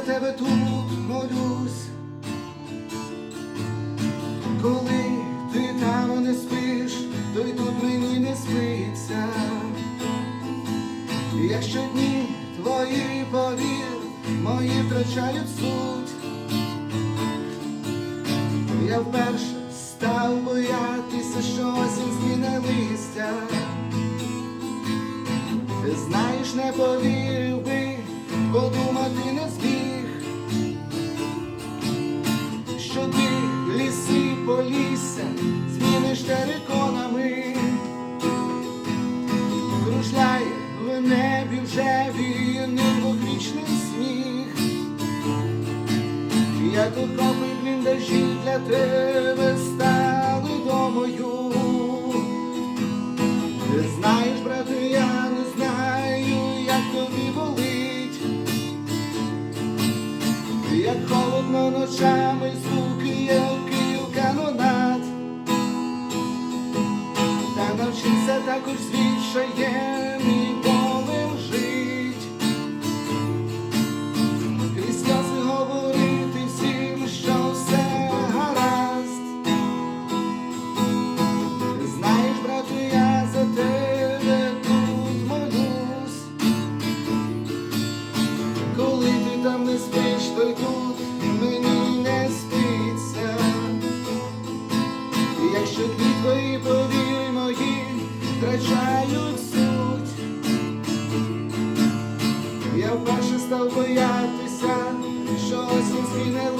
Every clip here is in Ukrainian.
тебе тут молюсь, коли ти там не спиш, то й тут мені не спиться. Якщо дні твої повір, мої втрачають суть, я вперше став боятися, що осінь зміне листя. Знаєш, не повірив би, подумати не зміг, полісся, зміниш териконами, кружляє в небі вже вільний двохрічний сніг, як окопи бліндажі для тебе стали домою. Ти знаєш, брате, я не знаю, як тобі болить, як холодно ночами звуки канонат, та навчися також звідчаєм і боятися, що осінь зміне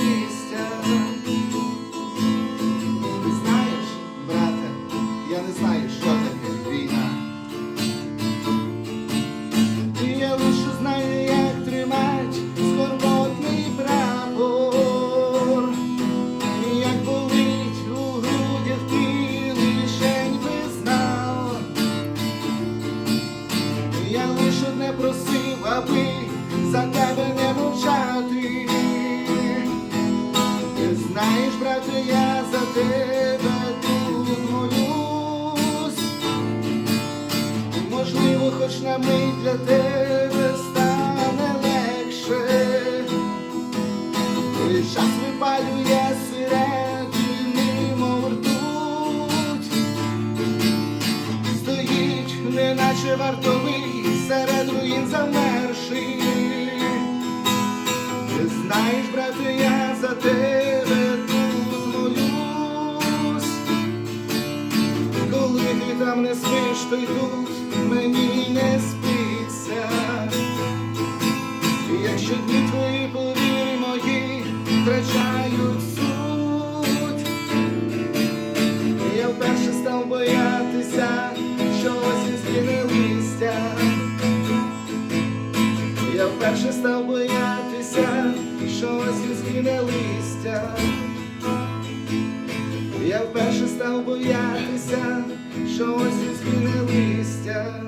Можливо, хоч на для тебе стане легше. І час випалює середини, мов ртуть. Стоїть, неначе вартовий серед руїн замерший. Ти знаєш, брате, я не спиш, то й тут мені не спиться. Якщо дні твої повір мої втрачають суть, я вперше став боятися, що осінь зміни листя. Я вперше став боятися, що осінь зміни листя. Я вперше став боятися, що осінь зміни листя.